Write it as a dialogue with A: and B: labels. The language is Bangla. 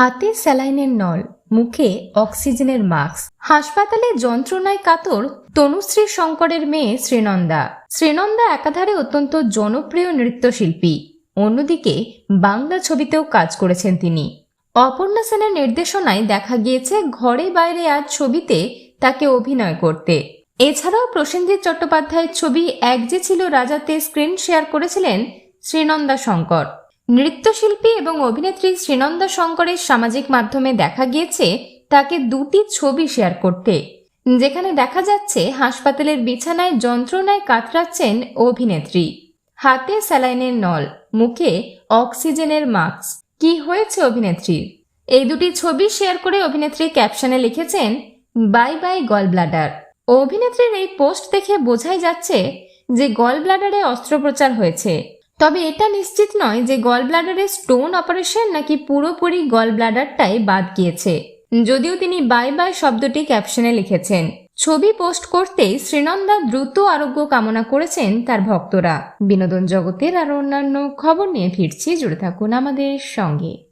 A: হাতে স্যালাইনের নল, মুখে অক্সিজেনের মাস্ক, হাসপাতালে যন্ত্রণায় কাতর তনুশ্রী শঙ্করের মেয়ে শ্রীনন্দা। শ্রীনন্দা একাধারে অত্যন্ত জনপ্রিয় নৃত্যশিল্পী। অন্যদিকে বাংলা ছবিতেও কাজ করেছেন তিনি। অপর্ণা সেনের নির্দেশনায় দেখা গিয়েছে ঘরে বাইরে আজ ছবিতে তাকে অভিনয় করতে। এছাড়াও প্রসেনজিৎ চট্টোপাধ্যায়ের ছবি এক যে ছিল রাজাতে স্ক্রিন শেয়ার করেছিলেন শ্রীনন্দা শঙ্কর। নৃত্যশিল্পী এবং অভিনেত্রী শ্রীনন্দা শঙ্করের সামাজিক মাধ্যমে দেখা গিয়েছে তাকে দুটি ছবি শেয়ার করতে। যেখানে দেখা যাচ্ছে হাসপাতালের বিছানায় যন্ত্রণায় কাতরাচ্ছেন অভিনেত্রী। হাতে স্যালাইনের নল, মুখে অক্সিজেনের মাস্ক। কি হয়েছে অভিনেত্রীর এই দুটি ছবি শেয়ার করে অভিনেত্রী ক্যাপশনে লিখেছেন, বাই বাই গল ব্লাডার অভিনেত্রীর এই পোস্ট দেখে বোঝাই যাচ্ছে যে গল ব্লাডারে অস্ত্রোপচার হয়েছে। তবে এটা নিশ্চিত নয় যে গল ব্লাডারে স্টোন অপারেশন নাকি পুরোপুরি গল ব্লাডারটাই বাদ গিয়েছে। যদিও তিনি বাই বাই শব্দটি ক্যাপশনে লিখেছেন। ছবি পোস্ট করতেই শ্রীনন্দা দ্রুত আরোগ্য কামনা করেছেন তার ভক্তরা। বিনোদন জগতের আর অন্যান্য খবর নিয়ে ফিরছি, জুড়ে থাকুন আমাদের সঙ্গে।